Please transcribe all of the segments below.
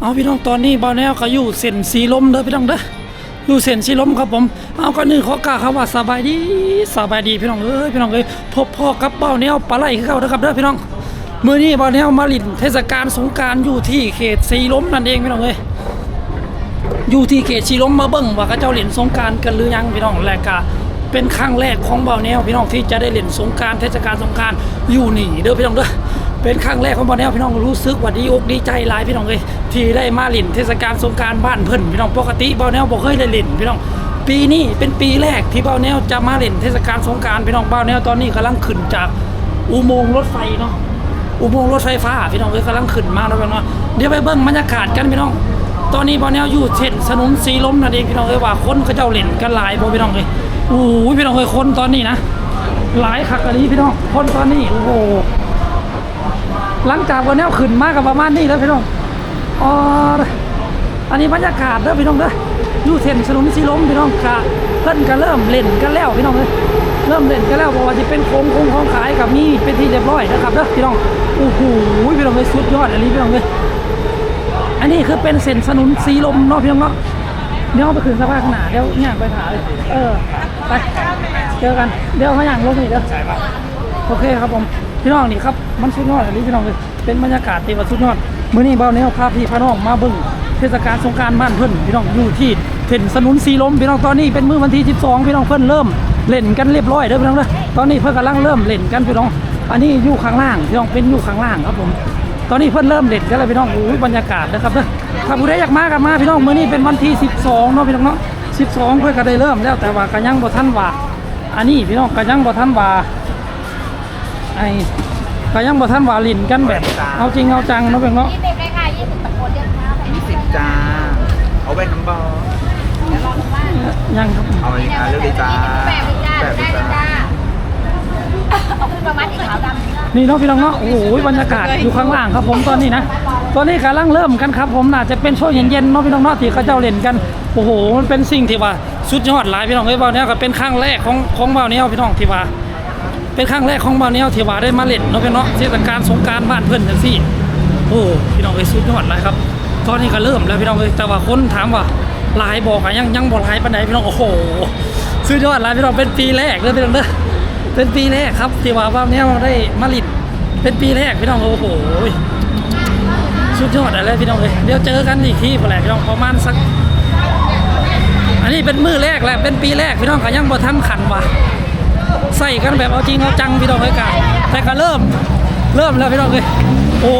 เอาพี่น้องตอนนี้บ่าวแนวก็อยู่เส้นสีลมเด้อพี่น้องเด้ออยู่เส้นสีลมครับผม เอาก่อนหนึ่งขอกล่าวคำว่าสบายดีสบายดีพี่น้องเอ้ยพี่น้องเอ้ยพบพ่อกับบ่าวแนวปลาไหลคือเก่าเด้อครับเด้อพี่น้องมื้อนี้บ่าวแนวมาลินเทศกาลสงการอยู่ที่เขตสีลมนั่นเองพี่น้องเอ้ยอยู่ที่เขตสีลมมาเบิ่งว่าเขาเจ้าเล่นสงการกันหรือยังพี่น้องและก็เป็นครั้งแรกของบ่าวแนวพี่น้องที่จะได้เล่นสงการเทศกาลสงการอยู่นี่เด้อพี่น้องเด้อ เป็นครั้งแรกของบอลแนวพี่น้องรู้สึกว่าดีอกดีใจหลายพี่น้องเลยที่ได้มาเล่นเทศกาลสงการบ้านเพิ่นพี่น้องปกติบอลแนวบ่เคยได้เล่นพี่น้องปีนี้เป็นปีแรกที่บอลแนวจะมาเล่นเทศกาลสงการพี่น้องบอลแนวตอนนี้กำลังขึ้นจากอุโมงค์รถไฟเนาะอุโมงค์รถไฟฟ้าพี่น้องเอ้ยกำลังขึ้นมาแล้วพี่น้องเดี๋ยวไปเบิ่งบรรยากาศกันพี่น้อง ตอนนี้บอลแนวอยู่เส้นถนนสีล้มนั่นเองพี่น้องเอ้ยว่าคนเขาเจ้าเล่นกันหลายบ่พี่น้องเอ้ยโอ้ยพี่น้องเอ้ยคนตอนนี้นะหลายคักอันนี้พี่น้องคนตอนนี้โอ้โห หลังจากวันนี้ขึ้นมากกับประมาณนี้แล้วพี่น้องอ๋ออันนี้บรรยากาศเด้อพี่น้องเด้ออยู่เส้นถนนสีลมพี่น้องกะเพิ่นก็เริ่มเล่นกันแล้วพี่น้องเอ้ยเริ่มเล่นกันแล้วบอกว่าจะเป็นโค้งโค้งของขายกับมีเป็นที่เรียบร้อยนะครับเด้อพี่น้องโอ้โหพี่น้องเอ้ยสุดยอดอันนี้พี่น้องเอ้ยอันนี้คือเป็นเส้นถนนสีลมเนาะพี่น้องเนาะเดี๋ยวเอาไปขึ้นสะพานข้างหนาเดี๋ยวย่างไปหาเลยเออไปเจอกันเดี๋ยวมาย่างลงนี่เด้อโอเคครับผม พี่น้องนี่ครับมันสุดยอดอันนี้พี่น้องเลยเป็นบรรยากาศที่ว่าสุดยอดมื้อนี้เบ้าแนวพาพี่พาน้องมาเบิ่งเทศกาลสงการบ้านเพิ่นพี่น้องอยู่ที่เส้นสนุนสีลมพี่น้องตอนนี้เป็นมื้อวันที่ 12 พี่น้องเพิ่นเริ่มเล่นกันเรียบร้อยเด้อพี่น้องเด้อตอนนี้เพิ่นกำลังเริ่มเล่นกันพี่น้อง อันนี้อยู่ข้างล่างพี่น้องเป็นอยู่ข้างล่างครับผมตอนนี้เพิ่นเริ่มเล่นกันแล้วพี่น้องโอ้ยบรรยากาศนะครับเด้อถ้าผู้ใดอยากมาก็มาพี่น้องมื้อนี้เป็นวันที่ 12เนาะพี่น้องเนาะ12 เพิ่นก็ได้เริ่มแล้วแต่ว่าก็ยังบ่ทันว่า อันนี้พี่น้องก็ยังบ่ทันว่า ไอ้ก็ยังบ่ทันว่าลินกันแบบ เอาจริงเอาจังเนาะเพียงเนาะยี่สิบเลยค่ะยี่สิบตะโกนเรียกเช้าเลยยี่สิบจ้า เอาแว่นน้ำบอลเดี๋ยวรอดูว่ายังครับเอาอีกอะเลือกเลยจ้าแปดเลยจ้าแปดได้เลยเลยจ้าจ้าเอาขึ้นประมาณสีขาวดำนี่เนาะพี่น้องเนาะโอ้โหบรรยากาศอยู่ข้างล่างครับผมตอนนี้นะตอนนี้กำลังเริ่มกันครับผมน่าจะเป็นช่วงเย็นๆเนาะพี่น้องเนาะที่เขาเจ้าเล่นกันโอ้โหมันเป็นสิ่งที่ว่าสุดยอดหลายพี่น้องเอ้ยเบาเนี้ยก็เป็นครั้งแรกของของเบาเนี้ยพี่น้องที่ว่า เป็นครั้งแรกของบาเนี้ยที่ว่าได้มาเล่นเนาะพี่น้องเทศกาลสงการบ้านเพื่อนจังซี่ โอ้พี่น้องเอ้ยสุดยอดหลยครับ ตอนนี้ก็เริ่มแล้วพี่น้องเอ้ยแต่ว่าคนถามว่าลายบอกอะยังยังบ่หลายปานใดพี่น้องโอ้โหสุดยอดลายพี่น้องเป็นปีแรกเลยพี่น้องเด้อเป็นปีแรกครับที่ว่าเบาเนี้ยได้มาเลินเป็นปีแรกพี่น้องโอ้โหสุดยอดอะไรพี่น้องเอ้ยเดี๋ยวเจอกันอีกทีพอแหละพี่น้องประมาณสัก อันนี้เป็นมือแรกแหละเป็นปีแรกพี่น้องก็ยังบ่ทันขันว่ะ ใส่กันแบบเอาจริงเอาจังพี่น้องเอ้ยกะแต่ก็เริ่มเริ่มแล้วพี่น้องเอ้ยโอ้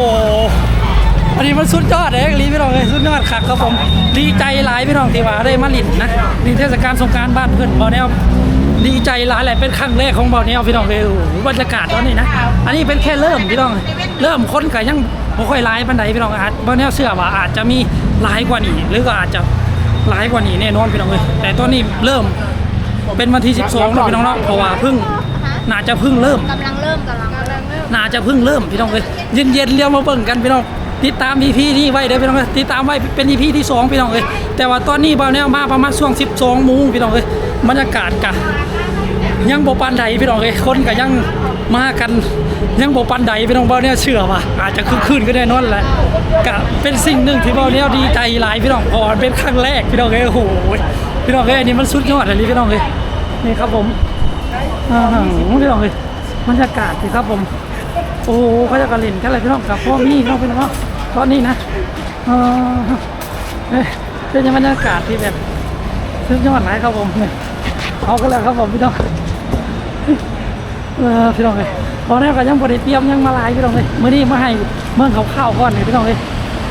อันนี้มันสุดยอดเลยลีพี่น้องเอ้ยสุดยอดคักครับผมดีใจหลายพี่น้องที่ว่าได้มาลินนะดีเทศกาลสงการบ้านเพื่อนบอแนวดีใจหลายแหละเป็นครั้งแรกของบอแนวพี่น้องเอ้ยบรรยากาศตอนนี้นะอันนี้เป็นแค่เริ่มพี่น้องเริ่มค้นก็ยังบ่ค่อยหลายปานใดพี่น้องอาจบอแนวเชื่อว่าอาจจะมีหลายกว่านี้ หรือก็อาจจะหลายกว่านี้แน่นอนพี่น้องเอ้ยแต่ตอนนี้เริ่ม เป็นวันที่ 12แล้วพี่น้องเนาะเพราะว่าเพิ่งน่าจะเพิ่งเริ่มกำลังเริ่มกำลังเริ่มน่าจะเพิ่งเริ่มพี่น้องเอ้ยเย็นๆเรียวมาเบิ่งกันพี่น้องติดตาม EP นี้ไว้เด้อพี่น้องเอ้ยติดตามไว้เป็น EP ที่สองพี่น้องเอ้ยแต่ว่าตอนนี้บ่าวแนวมาประมาณช่วง 12โมงพี่น้องเอ้ยบรรยากาศกะยังบ่ปานใดพี่น้องเอ้ยคนก็ยังมากันยังบ่ปานใดพี่น้องบ่าวแนวเชื่อว่าอาจจะคึกคืนก็แน่นอนแหละกะเป็นสิ่งหนึ่งที่บ่าวแนวดีใจหลายพี่น้องเพอเป็นครั้งแรกพี่น้องเอ้ยโอ้โหพี่น้องเอ้ยอันนี้มันสุดยอดอันนี้พี่น้องเอ้ย นี่ครับผมอ่าพี่น้องเอ้ยบรรยากาศสิครับผม โอ้เขาจะกระเล่นกันอะไรพี่น้องกับพ่อมีน้องพี่น้องตอนนี้นะเออเอ้ยเป็นบรรยากาศที่แบบสุดยอดหลายครับผมเนี่ยเอากันแล้วครับผมพี่น้องเออพี่น้องเลยตอนนี้ก็ยังบริเตรียมยังมาลายพี่น้องเลยเมื่อนี้มาให้เมืองเขาข้าวก่อนเลยพี่น้องเลย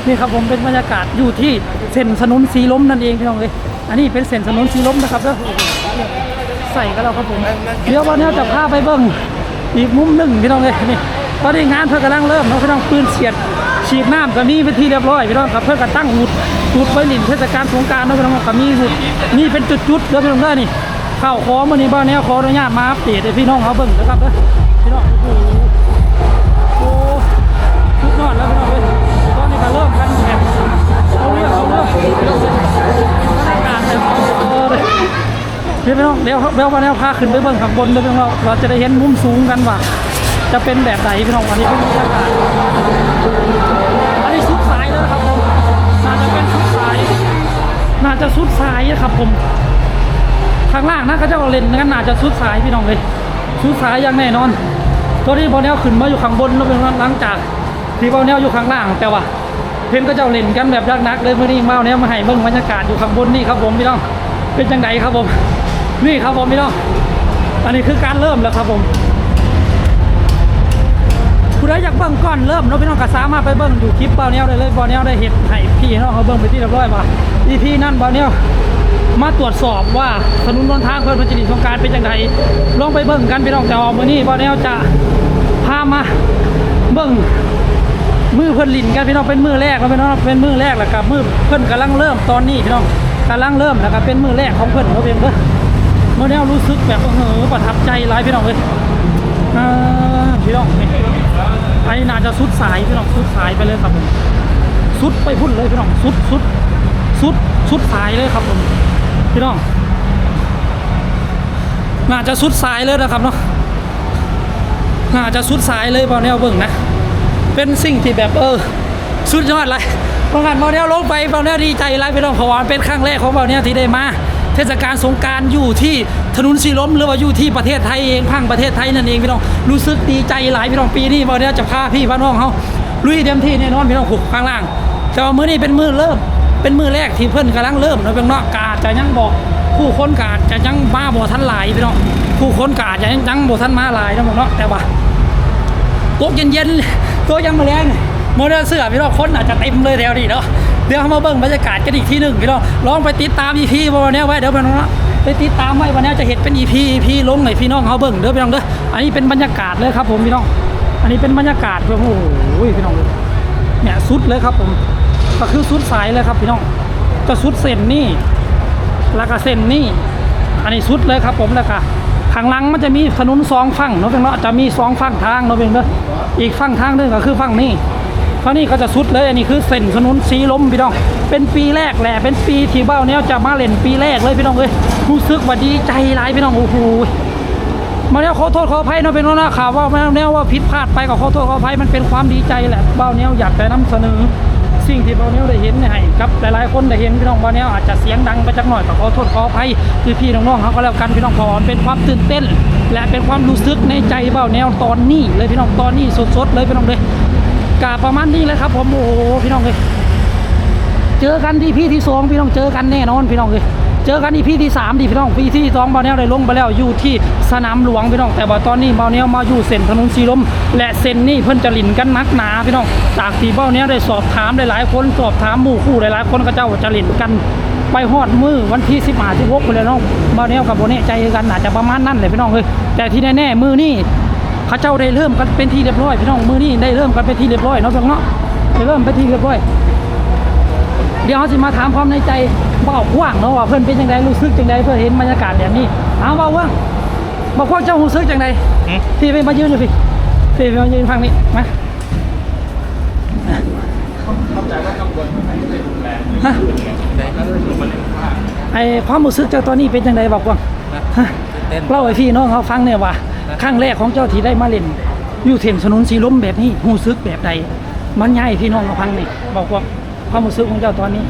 นี่ครับผมเป็นบรรยากาศอยู่ที่เส้นถนนสีล้มนั่นเองพี่น้องเลยอันนี้เป็นเส้นถนนสีล้มนะครับแล้ว ใส่กันแล้วครับผมเดี๋ยววันนี้จะพาไปเบิ้งอีกมุมหนึ่งพี่น้องเลยนี่ตอนนี้งานเพื่อนกำลังเริ่มเนาะพี่น้องปืนเฉียดฉีดน้ำก็มีเป็นที่เรียบร้อยพี่น้องครับเพื่อนก็ตั้งหุดหุดไว้ลินเทศกาลสงกรารเนาะพี่น้องก็มีหุดนี่เป็นจุดๆเด้อพี่น้องเด้อนี่ข้าวขอมื่อนี้บ้านแนวขออนุญาตมาอัปเดตให้พี่น้องเขาเบิ่งนะครับเด้อพี่น้องโอ้โหโอ้สุดยอดแล้วพี่น้องเลยตอนนี้ก็เริ่มกันแบบ น้องเดี๋ยวเดี๋ยววันนี้พาขึ้นไปเบิ่งข้างบนเลยพี่น้องเราจะได้เห็นมุมสูงกันว่าจะเป็นแบบไหนพี่น้องวันนี้เป็นบรรยากาศอันนี้สุดสายแล้วนะครับผมสุดสายนะครับผมข้างล่างนะก็จะเล่นกันน่าจะสุดสายพี่น้องเลยสุดสายอย่างแน่นอน ตัวที่บอลแนวขึ้นมาอยู่ข้างบนแล้วเป็นหลังจากที่บอลแนวอยู่ข้างล่างแต่ว่าเห็นก็จะเล่นกันแบบนักเลยเมื่อนี้มาแนวมาให้เบิ่งบรรยากาศอยู่ข้างบนนี่ครับผมพี่น้องเป็นจังไดครับผม นี่ครับผมพี่น้อง อันนี้คือการเริ่มแล้วครับผมผู้ใดอยากเบิ่งก่อนเริ่มเนาะพี่น้องก็สามารถไปเบิ่งอยู่คลิปเบาแนวได้เลยเบาแนวได้เห็นให้พี่น้องเขาเบิ่งไปที่เรียบร้อยว่าอีพี่นั่นเบาแนวมาตรวจสอบว่าถนนบนทางเพื่อนพัชรีสงการเป็นจังไดลองไปเบิ่งกันพี่น้องแต่ว่ามื้อนี้เบาแนวจะพามาเบิ่งมือเพิ่อนลินกันพี่น้องเป็นมือแรกแล้วพี่น้องเป็นมือแรกแล้วกับมือเพิ่อนกำลังเริ่มตอนนี้พี่น้องกำลังเริ่มแล้วก็เป็นมือแรกของเพิ่อนเขาเองเด้อ เมื่อแนวรู้สึกแบบเออประทับใจหลายพี่น้องเลยอ่าพี่น้องนี่ไปน่าจะสุดสายพี่น้องสุดสายไปเลยครับผมสุดไปพุ่นเลยพี่น้องสุดสุดสุดสุดสายเลยครับผมพี่น้องน่าจะสุดสายเลยนะครับเนาะน่าจะสุดสายเลยบอลแนวเบิ่งนะ เป็นสิ่งที่แบบเออสุดยอดเลยเพราะงั้นบอลแนวลงไปบอลแนวดีใจไรพี่น้องเพราะว่าเป็นครั้งแรกของบอลแนวที่ได้มา เทศกาลสงการอยู่ที่ถนนสีลมหรือว่าอยู่ที่ประเทศไทยเองพังประเทศไทยนั่นเองพี่น้องรู้สึกดีใจหลายพี่น้องปีนี้บอลแนวจะพาพี่พาน้องเขาลุยเต็มที่แน่นอนพี่น้องหุกข้างล่าง แต่ว่ามื้อนี้เป็นมื้อเริ่ม เป็นมื้อแรกที่เพิ่อนกำลังเริ่มเนาะพี่น้องนาะกาจะยังบอกผู้คนกาจะยังมาบ่ทันหลายพี่น้องผู้คนกาจะยังยังบ่ทันมาหลายนะพี่น้องเนาะแต่ว่าโต๊ะเย็นๆโต๊ะยังมาแรงโมเดลเสื้อพี่น้องคนอาจจะเต็มเลยแถวนี้เนาะ เดี๋ยวเรามาเบิ่งบรรยากาศกันอีกทีหนึ่งพี่น้องลองไปติดตาม EP วันนี้ไว้เดี๋ยวพี่น้องนะไปติดตามไว้วันนี้จะเห็นเป็น EP EP ลงให้พี่น้องเขาเบิ่งเด้อพี่น้องเด้ออันนี้เป็นบรรยากาศเลยครับผมพี่น้อง อันนี้เป็นบรรยากาศแบบโอ้โหพี่น้องเนี่ยสุดเลยครับผมก็คือสุดสายเลยครับพี่น้องจะสุดเส้นนี่แล้วก็เส้นนี่อันนี้สุดเลยครับผมแล้วก็ข้างหลังมันจะมีถนนสองฝั่งเนาะเพียงเนาะจะมีสองฝั่งทางเนาะเพียงเนาะอีกฝั่งทางหนึงก็คือฝั่งนี้ ฝั่งนี้ก็จะสุดเลยอันนี้คือเส้นถนนสีล้มพี่น้อง เป็นปีแรกแหละเป็นปีที่เบ้าแนวจะมาเล่นปีแรกเลยพี่น้องเลยรู้สึกว่าดีใจหลายพี่น้องโอ้โหมาแล้วขอโทษขออภัยเนาะเป็นว่านะข่าวว่ามาแนวว่าผิดพลาดไปก็ขอโทษขออภัยมันเป็นความดีใจแหละเบ้าแนวอยากไปนำเสนอสิ่งที่เบ้าแนวได้เห็นให้กับหลายๆคนได้เห็นพี่น้องเบ้าแนวอาจจะเสียงดังไปจักหน่อยก็ขอโทษขออภัยพี่พี่น้องๆเขาก็แล้วกันพี่น้องขอเป็นความตื่นเต้น และเป็นความรู้สึกในใจเบ้าแนวตอนนี้เลยพี่น้องตอนนี้สดๆเลยพี่น้องเลย กาประมาณนี้เลยครับ ผมโอ้โหพี่น้องเลยเจอกันที่พี่ที่สองพี่น้องเจอกันแน่นอนพี่น้องเลยเจอกันที่พี่ที่สามดิพี่น้องพี่ที่สองบาแนวได้ลงไปแล้วอยู่ที่สนามหลวงพี่น้องแต่ว่าตอนนี้บาแนวมาอยู่เส้นถนนสีลม และเส้นนี่เพิ่นจะหลินกันนักหนาพี่น้องจากที่บาแนวได้สอบถามหลายๆคนสอบถามหมู่คู่หลายๆคนก็เจ้าจะหลินกันไปฮอดมือวันที่สิบห้าสิบหกไปเลยน้องบาแนวกับโบเน่ใจกันอาจจะประมาณนั้นเลยพี่น้องเลยแต่ที่แน่ๆมือนี่ ขาเจ้าได้เริ่มกันเป็นที่เรียบร้อยพี่น้องมือนี่ได้เริ่มกันเป็นที่เรียบร้อยเนาะพี่น้องเนาะได้เริ่มเป็นที่เรียบร้อย เดี๋ยวเขาสิมาถามความในใจบ่าวว่างเนาะว่าเพื่อนเป็นจังไดรู้สึกจังไดเพื่อเห็นบรรยากาศแบบนี้เอาบ่าวว่างบ่าวว่างเจ้ารู้สึกจังไดพี่ไปมายืนอยู่พี่พี่ไปมายืนฟังนี่มาฮะไอความรู้สึกเจ้าตอนนี้เป็นจังไดบอกว่างฮะเต้นเล่าให้พี่น้องเขาฟังเนี่ยว่า ครั้งแรกของเจ้าที่ได้มาเล่น อยู่เส้นถนนสีลมแบบนี้รู้สึกแบบใด มันง่ายพี่น้องเขาฟังนี่บอกว่าความรู้สึกของเจ้าตอนนี้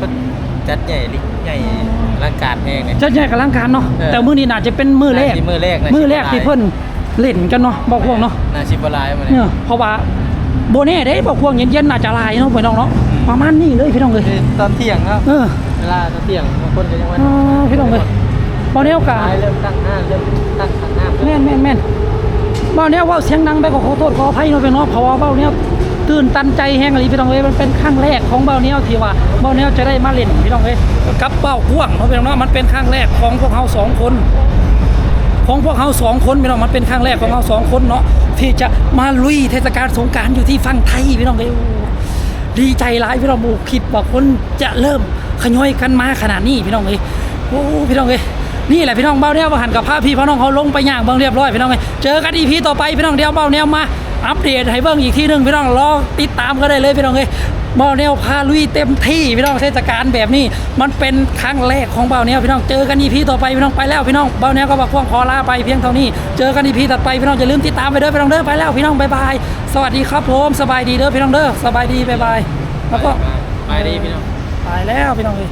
จัดใหญ่ดิใหญ่ร่างกายแห้งเลยจะแยกกับร่างการเนาะเออ แต่มื้อนี้น่าจะเป็นมื้อแรกน่าสิมื้อแรกน่าสิมื้อแรกที่เพิ่นเล่นกันเนาะบอกพวกเนาะ นาชิบลายมาเลยเนี่ยเพราะว่าโบเน่ได้บอกพวกเย็นๆน่าจะลายเนาะพี่น้องเนาะประมาณนี้เลยพี่น้องเลยคือตอนเที่ยงครับเออเวลาตอนเที่ยงบางคนก็ยังว่าอ๋อพี่น้องเลยบ่แนวกะเริ่มตั้งห้างเริ่มตั้งขังห้างแม่นแม่นแม่น บ่แนวเว้าเสียงดังไปก็ขอโทษขออภัยเนาะพี่น้องเพราะว่าเว้าแนวตื่นตันใจแฮงอะไรพี่น้องเอ้ยมันเป็นครั้งแรกของเบ้าแนวที่ว่าเบ้าแนวจะได้มาเล่นพี่น้องเอ้ยกับเบ้าพ่วงเนาะพี่น้องเนาะมันเป็นครั้งแรกของพวกเราสองคน ของพวกเขาสองคนพี่น้องมันเป็นครั้งแรกของเขาสองคนเนาะที่จะมาลุยเทศกาลสงการอยู่ที่ฝั่งไทยพี่น้องเลยโอ้ดีใจหลายพี่น้องโอ้คิดว่าคนจะเริ่มขย่อยกันมาขนาดนี้พี่น้องเลยโอ้พี่น้องเลย นี่แหละพี่น้องเบ้าแนวมาหันกับพาพี่พ่อน้องเขาลงไปย่างเบางเรียบร้อยพี่น้องเลยเจอกันอีพีต่อไปพี่น้องเดียวเบ้าแนวมาอัปเดตให้เบิ่งอีกทีหนึงพี่น้องรอติดตามก็ได้เลยพี่น้องเลยเบ้าแนวพาลุยเต็มที่พี่น้องเทศกาลแบบนี้ มันเป็นครั้งแรกของเบ้าแนวพี่น้องเจอกันอีพีต่อไปพี่น้องไปแล้วพี่น้องเบ้าแนวก็บอกพวกขอลาไปเพียงเท่านี้เจอกันอีพีต่อไปพี่น้องอย่าลืมติดตามไปเด้อพี่น้องเด้อไปแล้วพี่น้องบายบายสวัสดีครับผมสบายดีเด้อพี่น้องเด้อสบายดีบายบายแล้วก็ไปดีพี่น้องไปแล้วพี่น้องเลย